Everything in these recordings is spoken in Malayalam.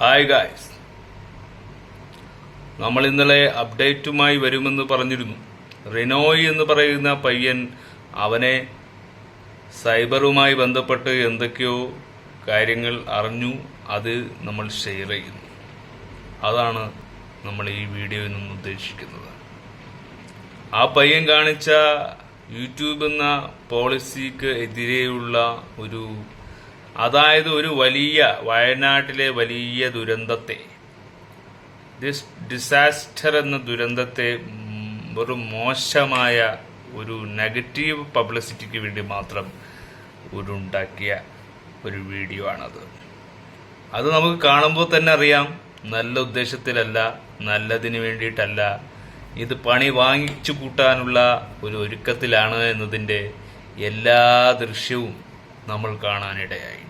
ഹായ് ഗായ്സ് നമ്മൾ ഇന്നലെ അപ്ഡേറ്റുമായി വരുമെന്ന് പറഞ്ഞിരുന്നു. റിനോയ് എന്ന് പറയുന്ന പയ്യൻ അവനെ സൈബറുമായി ബന്ധപ്പെട്ട് എന്തൊക്കെയോ കാര്യങ്ങൾ അറിഞ്ഞു. അത് നമ്മൾ ഷെയർ ചെയ്യുന്നു. അതാണ് നമ്മൾ ഈ വീഡിയോയിൽ നിന്ന് ഉദ്ദേശിക്കുന്നത്. ആ പയ്യൻ കാണിച്ച യൂട്യൂബ് എന്ന പോളിസിക്ക് എതിരെയുള്ള ഒരു അതായത് ഒരു വലിയ വയനാട്ടിലെ വലിയ ദുരന്തത്തെ ദിസ് ഡിസാസ്റ്റർ എന്ന ദുരന്തത്തെ വെറും മോശമായ ഒരു നെഗറ്റീവ് പബ്ലിസിറ്റിക്ക് വേണ്ടി മാത്രം ഒരു ഉണ്ടാക്കിയ ഒരു വീഡിയോ ആണത്. അത് നമുക്ക് കാണുമ്പോൾ തന്നെ അറിയാം നല്ല ഉദ്ദേശത്തിലല്ല നല്ലതിന് വേണ്ടിയിട്ടല്ല ഇത് പണി വാങ്ങിച്ചു കൂട്ടാനുള്ള ഒരു ഒരുക്കത്തിലാണ് എന്നതിന്റെ എല്ലാ ദൃശ്യവും നമ്മൾ കാണാനിടയായി.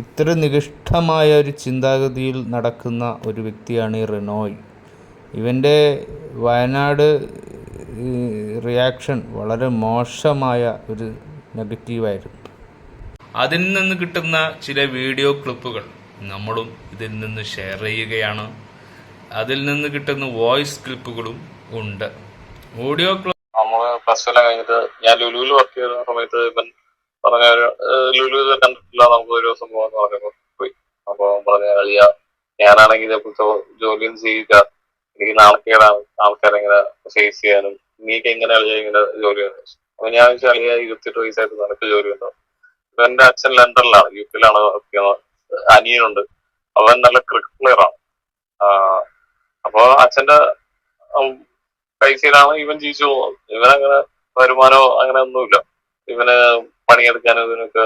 ഇത്ര നികിഷ്ടമായ ഒരു ചിന്താഗതിയിൽ നടക്കുന്ന ഒരു വ്യക്തിയാണ് ഈ റിനോയ്. ഇവന്റെ വയനാട് റിയാക്ഷൻ വളരെ മോശമായ ഒരു നെഗറ്റീവായിരുന്നു. അതിൽ നിന്ന് കിട്ടുന്ന ചില വീഡിയോ ക്ലിപ്പുകൾ നമ്മളും ഇതിൽ നിന്ന് ഷെയർ ചെയ്യുകയാണ്. അതിൽ നിന്ന് കിട്ടുന്ന വോയിസ് ക്ലിപ്പുകളും ഉണ്ട്. ഓഡിയോ നമ്മൾ പ്ലസ് ടു കഴിഞ്ഞിട്ട് ഞാൻ ലുലുവിൽ വർക്ക് ചെയ്ത സമയത്ത് ഇവൻ പറഞ്ഞ ഒരു ലുലു കണ്ടിട്ടില്ല നമുക്ക് ഒരു ദിവസം പോകാന്ന് പറഞ്ഞപ്പോ പോയി. അപ്പൊ പറഞ്ഞ അളിയ ഞാനാണെങ്കിൽ ഇതേപോലത്തെ ജോലിയും ചെയ്യുക എനിക്ക് നാണക്കേടാണ് ആൾക്കാരെ ഇങ്ങനെ ഫേസ് ചെയ്യാനും നീക്ക് എങ്ങനെ അളിയ ഇങ്ങനെ ജോലി അപ്പൊ ഞാൻ വെച്ചാൽ അളിയ ഇരുപത്തെട്ട് വയസ്സായിട്ട് നിനക്ക് ജോലി ഉണ്ടോ? ഇപ്പൊ എന്റെ അച്ഛൻ ലണ്ടനിലാണ് യു കെയിലാണ് വർക്ക് ചെയ്യുന്നത് അനിയനുണ്ട്. അവൻ നല്ല ക്രിക്കറ്റ് പ്ലെയർ ആണ്. അപ്പൊ അച്ഛന്റെ പൈസയിലാണ് ഇവൻ ജീവിച്ചു പോകുന്നത്? ഇവനങ്ങനെ വരുമാനോ അങ്ങനെ ഒന്നുമില്ല. ഇവന് പണിയെടുക്കാനും ഇതിനൊക്കെ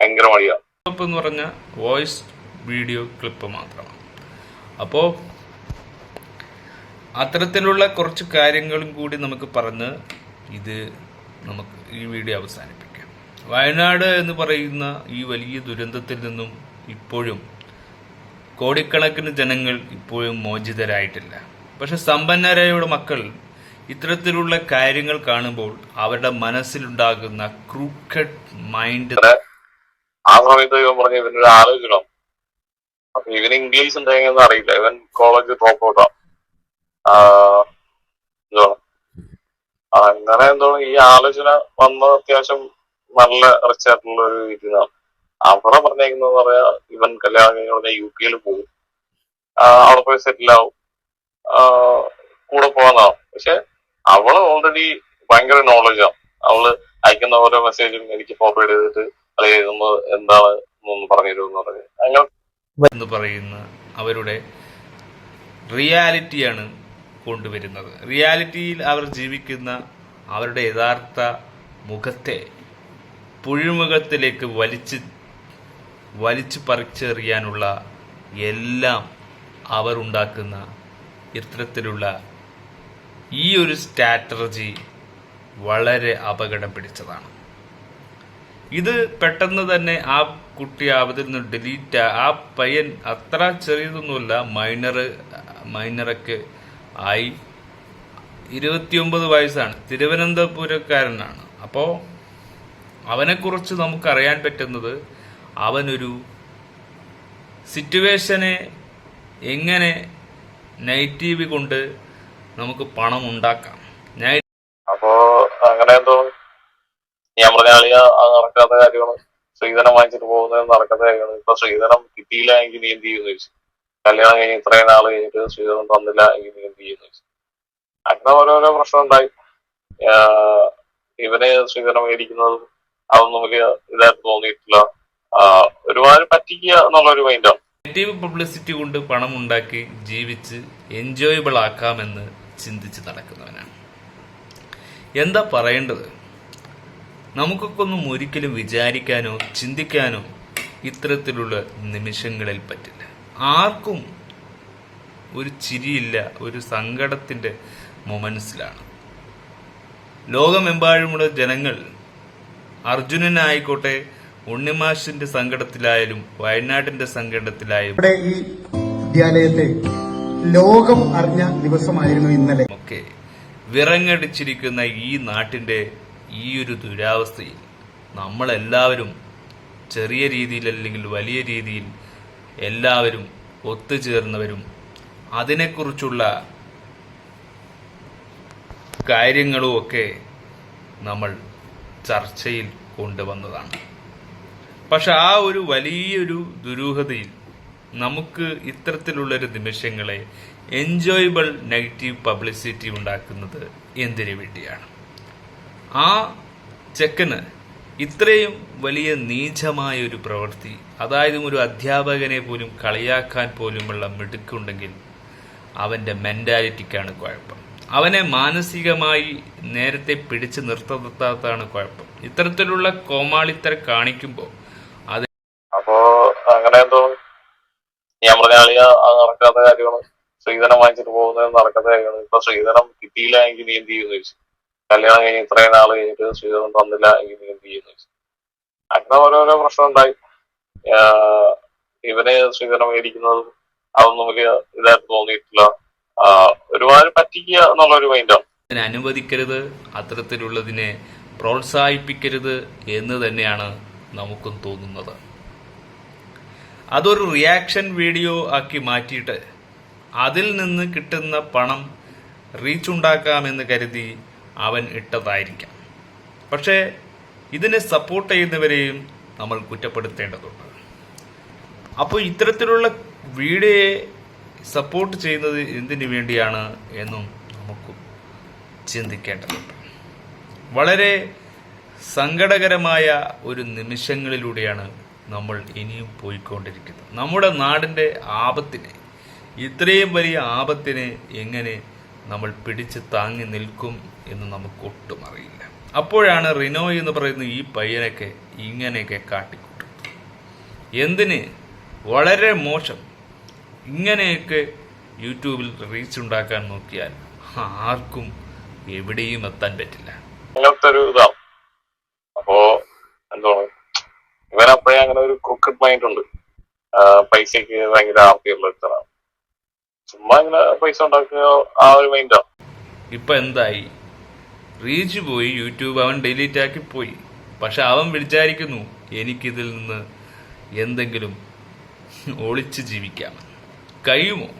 ഭയങ്കര മടിയാണ് ക്ലിപ്പ് എന്ന് പറഞ്ഞ വോയിസ് വീഡിയോ ക്ലിപ്പ് മാത്രമാണ്. അപ്പോൾ അത്തരത്തിലുള്ള കുറച്ച് കാര്യങ്ങളും കൂടി നമുക്ക് പറഞ്ഞ് ഇത് നമുക്ക് ഈ വീഡിയോ അവസാനിപ്പിക്കാം. വയനാട് എന്ന് പറയുന്ന ഈ വലിയ ദുരന്തത്തിൽ നിന്നും ഇപ്പോഴും കോടിക്കണക്കിന് ജനങ്ങൾ ഇപ്പോഴും മോചിതരായിട്ടില്ല. പക്ഷെ സമ്പന്നരായുടെ മക്കൾ ഇത്തരത്തിലുള്ള കാര്യങ്ങൾ കാണുമ്പോൾ അവരുടെ മനസ്സിലുണ്ടാകുന്ന ക്രൂക്കഡ് മൈൻഡ് ഇവൻ പറഞ്ഞ ഇംഗ്ലീഷ് എന്തായെന്ന് അറിയില്ല. ഇവൻ കോളേജ് ഡ്രോപ്പ് ഔട്ടാ അങ്ങനെ എന്തോ ഈ ആലോചന വന്നത് അത്യാവശ്യം നല്ല റിച്ചായിട്ടുള്ള ഒരു ഇതിനാണ് അവിടെ പറഞ്ഞേക്കുന്നത് പറയാ ഇവൻ കല്യാണം യു കെയിൽ പോകും അവിടെ പോയി സെറ്റിൽ ആവും. കൂടെ പോകാന്നാവും പക്ഷെ അവൾ ഓൾറെഡി ഭയങ്കര നോളജാണ് അവൾ അയക്കുന്ന ഓരോ മെസ്സേജും എനിക്ക് ഫോർവേഡ് ചെയ്തിട്ട് അല്ലെങ്കിൽ എന്താണ് എന്നൊന്ന് പറഞ്ഞു. അങ്ങനെ എന്ന് പറയുന്ന അവരുടെ റിയാലിറ്റിയാണ് കൊണ്ടുവരുന്നത്. റിയാലിറ്റിയിൽ അവർ ജീവിക്കുന്ന അവരുടെ യഥാർത്ഥ മുഖത്തെ പുഴുമുഖത്തിലേക്ക് വലിച്ച് വലിച്ചു പറിച്ചെറിയാനുള്ള എല്ലാം അവർ ഉണ്ടാക്കുന്ന ഇത്തരത്തിലുള്ള ഈ ഒരു സ്ട്രാറ്റജി വളരെ അപകടം പിടിച്ചതാണ്. ഇത് പെട്ടെന്ന് തന്നെ ആ കുട്ടി അതിൽ നിന്ന് ഡിലീറ്റ് ആ പയ്യൻ അത്ര ചെറിയതൊന്നുമല്ല മൈനർ മൈനറൊക്കെ ആയി. ഇരുപത്തിയൊമ്പത് വയസ്സാണ്. തിരുവനന്തപുരക്കാരനാണ്. അപ്പോൾ അവനെക്കുറിച്ച് നമുക്കറിയാൻ പറ്റുന്നത് അവനൊരു സിറ്റുവേഷനെ എങ്ങനെ നെഗറ്റീവ് കൊണ്ട് നമുക്ക് പണം ഉണ്ടാക്കാം? അപ്പോ അങ്ങനെ എന്തോ ഞാൻ പറഞ്ഞ നടക്കാത്ത കാര്യമാണ്. ശ്രീധനം വാങ്ങിച്ചിട്ട് പോകുന്നത് നടക്കാത്ത കാര്യമാണ്. ഇപ്പൊ ശ്രീധനം കിട്ടിയില്ല എങ്കിൽ നീ എന്ത് ചെയ്യുന്നു ചോദിച്ചു. കല്യാണം കഴിഞ്ഞ് ഇത്രയും നാൾ കഴിഞ്ഞിട്ട് ശ്രീധരം തന്നില്ല എങ്കിൽ നീ എന്ത് ചെയ്യുന്നു ചോദിച്ചു. അങ്ങനെ ഓരോരോ പ്രശ്നം ഉണ്ടായി. ഇവനെ ശ്രീധനം മേടിക്കുന്നതും അതൊന്നും വലിയ ഇതായിട്ട് തോന്നിയിട്ടില്ല. ഒരുമാതിരി പറ്റിക്കുക എന്നുള്ള ഒരു മൈൻഡാണ് നെഗറ്റീവ് പബ്ലിസിറ്റി കൊണ്ട് പണം ഉണ്ടാക്കി ജീവിച്ച് എൻജോയബിൾ ആക്കാമെന്ന് ചിന്തിച്ച് നടക്കുന്നവനാണ്. എന്താ പറയേണ്ടത്? നമുക്കൊക്കെ ഒന്നും ഒരിക്കലും വിചാരിക്കാനോ ചിന്തിക്കാനോ ഇത്തരത്തിലുള്ള നിമിഷങ്ങളിൽ പറ്റില്ല. ആർക്കും ഒരു ചിരിയില്ല ഒരു സങ്കടത്തിന്റെ മൊമെന്റ്സിലാണ് ലോകമെമ്പാടുമുള്ള ജനങ്ങൾ അർജുനനായിക്കോട്ടെ ഉണ്ണിമാഷിന്റെ സങ്കടത്തിലായാലും വയനാടിന്റെ സങ്കടത്തിലായാലും. നമ്മുടെ ഈ വിദ്യാലയത്തെ ലോകം അറിഞ്ഞ ദിവസമായിരുന്നു ഇന്നലെ. ഒക്കെ വിറങ്ങടിച്ചിരിക്കുന്ന ഈ നാട്ടിന്റെ ഈ ഒരു ദുരാവസ്ഥയിൽ നമ്മളെല്ലാവരും ചെറിയ രീതിയിൽ അല്ലെങ്കിൽ വലിയ രീതിയിൽ എല്ലാവരും ഒത്തുചേർന്നവരും അതിനെക്കുറിച്ചുള്ള കാര്യങ്ങളും ഒക്കെ നമ്മൾ ചർച്ചയിൽ കൊണ്ടുവന്നതാണ്. പക്ഷെ ആ ഒരു വലിയൊരു ദുരൂഹതയിൽ നമുക്ക് ഇത്തരത്തിലുള്ളൊരു നിമിഷങ്ങളെ എൻജോയബിൾ നെഗറ്റീവ് പബ്ലിസിറ്റി ഉണ്ടാക്കുന്നത് എന്തിനു വേണ്ടിയാണ്? ആ ചെക്കന് ഇത്രയും വലിയ നീചമായ ഒരു പ്രവൃത്തി അതായത് ഒരു അധ്യാപകനെ പോലും കളിയാക്കാൻ പോലുമുള്ള മിടുക്കുണ്ടെങ്കിൽ അവന്റെ മെന്റാലിറ്റിക്കാണ് കുഴപ്പം. അവനെ മാനസികമായി നേരത്തെ പിടിച്ചു നിർത്താത്തതാണ് കുഴപ്പം. ഇത്തരത്തിലുള്ള കോമാളിത്തര കാണിക്കുമ്പോൾ അത് അപ്പോ അങ്ങനെ എന്തോ അത് നടക്കാത്ത കാര്യമാണ്. ശ്രീധനം വാങ്ങിച്ചിട്ട് പോകുന്നത് നടക്കാത്ത കാര്യമാണ്. ഇപ്പൊ ശ്രീധനം കിട്ടിയില്ല എങ്കിൽ നീ എന്ത് ചെയ്യുന്നു ചോദിച്ചു. കല്യാണം കഴിഞ്ഞ് ഇത്രയും നാൾ കഴിഞ്ഞിട്ട് ശ്രീധനം തന്നില്ല എങ്കിൽ നീ എന്ത് ചെയ്യുന്നു ചോദിച്ചു. അങ്ങനെ ഓരോരോ പ്രശ്നം ഉണ്ടായി. ഇവനെ സ്ത്രീധനം മേടിക്കുന്നത് അതൊന്നും വലിയ ഇതായിട്ട് തോന്നിയിട്ടില്ല. ഒരുപാട് പറ്റിക്കുക എന്നുള്ളൊരു മൈൻഡാണ് അതിനെ അനുവദിക്കരുത് അത്തരത്തിലുള്ളതിനെ പ്രോത്സാഹിപ്പിക്കരുത് എന്ന് തന്നെയാണ് നമുക്കും തോന്നുന്നത്. അതൊരു റിയാക്ഷൻ വീഡിയോ ആക്കി മാറ്റിയിട്ട് അതിൽ നിന്ന് കിട്ടുന്ന പണം റീച്ച് ഉണ്ടാക്കാമെന്ന് കരുതി അവൻ ഇട്ടതായിരിക്കാം. പക്ഷേ ഇതിനെ സപ്പോർട്ട് ചെയ്യുന്നവരെയും നമ്മൾ കുറ്റപ്പെടുത്തേണ്ടതുണ്ട്. അപ്പോൾ ഇത്തരത്തിലുള്ള വീഡിയോയെ സപ്പോർട്ട് ചെയ്യുന്നത് എന്തിനു വേണ്ടിയാണ് എന്നും നമുക്ക് ചിന്തിക്കേണ്ടതുണ്ട്. വളരെ സങ്കടകരമായ ഒരു നിമിഷങ്ങളിലൂടെയാണ് നമ്മൾ ഇനിയും പോയിക്കൊണ്ടിരിക്കുന്നു. നമ്മുടെ നാടിന്റെ ആപത്തിനെ ഇത്രയും വലിയ ആപത്തിനെ എങ്ങനെ നമ്മൾ പിടിച്ച് താങ്ങി നിൽക്കും എന്ന് നമുക്ക് ഒട്ടും അറിയില്ല. അപ്പോഴാണ് റിനോ എന്ന് പറയുന്ന ഈ പയ്യനൊക്കെ ഇങ്ങനെയൊക്കെ കാട്ടിക്കൂട്ടുന്നത്. എന്തിന്? വളരെ മോശം. ഇങ്ങനെയൊക്കെ യൂട്യൂബിൽ റീച്ച് ഉണ്ടാക്കാൻ നോക്കിയാൽ ആർക്കും എവിടെയും എത്താൻ പറ്റില്ല. അങ്ങനത്തെ ഒരു ഇതാണ് അപ്പോ എന്താണ് ഇവനപ്പോഴേ അങ്ങനെ ഒരു ക്രിക്കറ്റ് മൈൻഡ് ഉണ്ട്. പൈസക്ക് ഭയങ്കര ആർത്തിയുള്ള ഒരുത്തനാണ് ചുമ്മാ ഇങ്ങനെ പൈസ ഉണ്ടാക്കുക ആ ഒരു മൈൻഡാണ് ഇപ്പൊ എന്തായി? റീച്ച് പോയി യൂട്യൂബ് അവൻ ഡിലീറ്റ് ആക്കി പോയി. പക്ഷെ അവൻ വിചാരിക്കുന്നു എനിക്കിതിൽ നിന്ന് എന്തെങ്കിലും ഒളിച്ച് ജീവിക്കാം. കഴിയുമോ?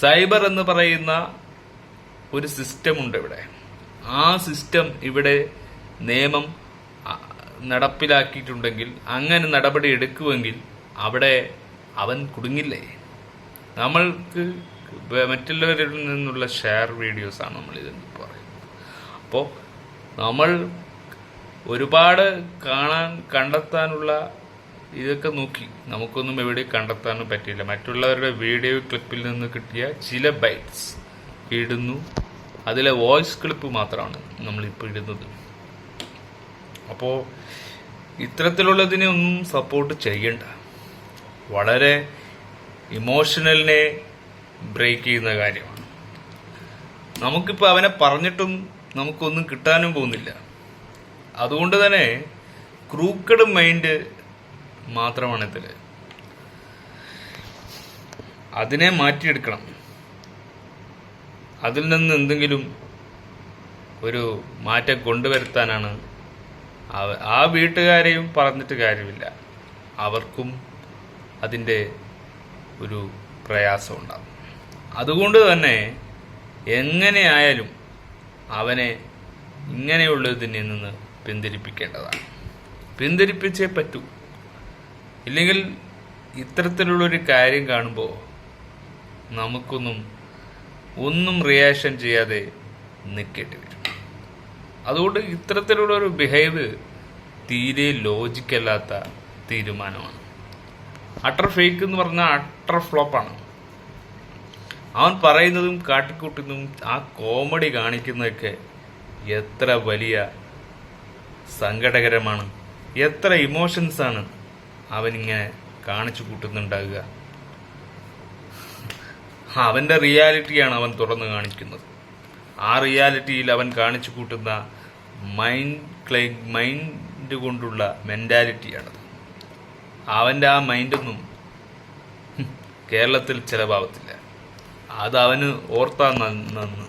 സൈബർ എന്ന് പറയുന്ന ഒരു സിസ്റ്റം ഉണ്ട് ഇവിടെ. ആ സിസ്റ്റം ഇവിടെ നിയമം നടപ്പിലാക്കിയിട്ടുണ്ടെങ്കിൽ അങ്ങനെ നടപടി എടുക്കുമെങ്കിൽ അവിടെ അവൻ കുടുങ്ങില്ലേ? നമ്മൾക്ക് മറ്റുള്ളവരിൽ നിന്നുള്ള ഷെയർ വീഡിയോസാണ് നമ്മൾ ഇതെന്ന് പറയുന്നത്. അപ്പോൾ നമ്മൾ ഒരുപാട് കാണാൻ കണ്ടെത്താനുള്ള ഇതൊക്കെ നോക്കി. നമുക്കൊന്നും എവിടെ കണ്ടെത്താനും പറ്റിയില്ല. മറ്റുള്ളവരുടെ വീഡിയോ ക്ലിപ്പിൽ നിന്ന് കിട്ടിയ ചില ബൈറ്റ്സ് ഇടുന്നു. അതിലെ വോയിസ് ക്ലിപ്പ് മാത്രമാണ് നമ്മളിപ്പോൾ ഇടുന്നത്. അപ്പോൾ ഇത്തരത്തിലുള്ളതിനെ ഒന്നും സപ്പോർട്ട് ചെയ്യണ്ട. വളരെ ഇമോഷണലിനെ ബ്രേക്ക് ചെയ്യുന്ന കാര്യമാണ്. നമുക്കിപ്പോൾ അവനെ പറഞ്ഞിട്ടും നമുക്കൊന്നും കിട്ടാനും പോകുന്നില്ല. അതുകൊണ്ട് തന്നെ ക്രൂക്കഡ് മൈൻഡ് മാത്രമാണ് ഇതിൽ അതിനെ മാറ്റിയെടുക്കണം. അതിൽ നിന്ന് എന്തെങ്കിലും ഒരു മാറ്റം കൊണ്ടുവരുത്താനാണ് ആ വീട്ടുകാരെയും പറഞ്ഞിട്ട് കാര്യമില്ല. അവർക്കും അതിന്റെ ഒരു പ്രയാസം ഉണ്ടാകും. അതുകൊണ്ട് തന്നെ എങ്ങനെയായാലും അവനെ ഇങ്ങനെയുള്ളതിൽ നിന്ന് പിന്തിരിപ്പിക്കേണ്ടതാണ്. പിന്തിരിപ്പിച്ചേ പറ്റൂ. ഇല്ലെങ്കിൽ ഇത്തരത്തിലുള്ളൊരു കാര്യം കാണുമ്പോൾ നമുക്കൊന്നും ഒന്നും റിയാക്ഷൻ ചെയ്യാതെ നിൽക്കേണ്ടി അതുകൊണ്ട് ഇത്തരത്തിലുള്ള ഒരു ബിഹേവ് തീരെ ലോജിക്കല്ലാത്ത തീരുമാനമാണ്. അട്ടർ ഫേക്ക് എന്ന് പറഞ്ഞാൽ അട്ടർ ഫ്ലോപ്പാണ് അവൻ പറയുന്നതും കാട്ടിക്കൂട്ടുന്നതും ആ കോമഡി കാണിക്കുന്നതൊക്കെ എത്ര വലിയ സങ്കടകരമാണ്. എത്ര ഇമോഷൻസാണ് അവനിങ്ങനെ കാണിച്ചു കൂട്ടുന്നുണ്ടാകുക അവന്റെ റിയാലിറ്റിയാണ് അവൻ തുറന്നു കാണിക്കുന്നത്. ആ റിയാലിറ്റിയിൽ അവൻ കാണിച്ചു കൂട്ടുന്ന മൈൻഡ് ക്ലൈ മൈൻഡ് കൊണ്ടുള്ള മെന്റാലിറ്റിയാണത് അവന്റെ ആ മൈൻഡൊന്നും കേരളത്തിൽ ചിലവാകത്തില്ല അത് അവന് ഓർത്താൻ നന്ന്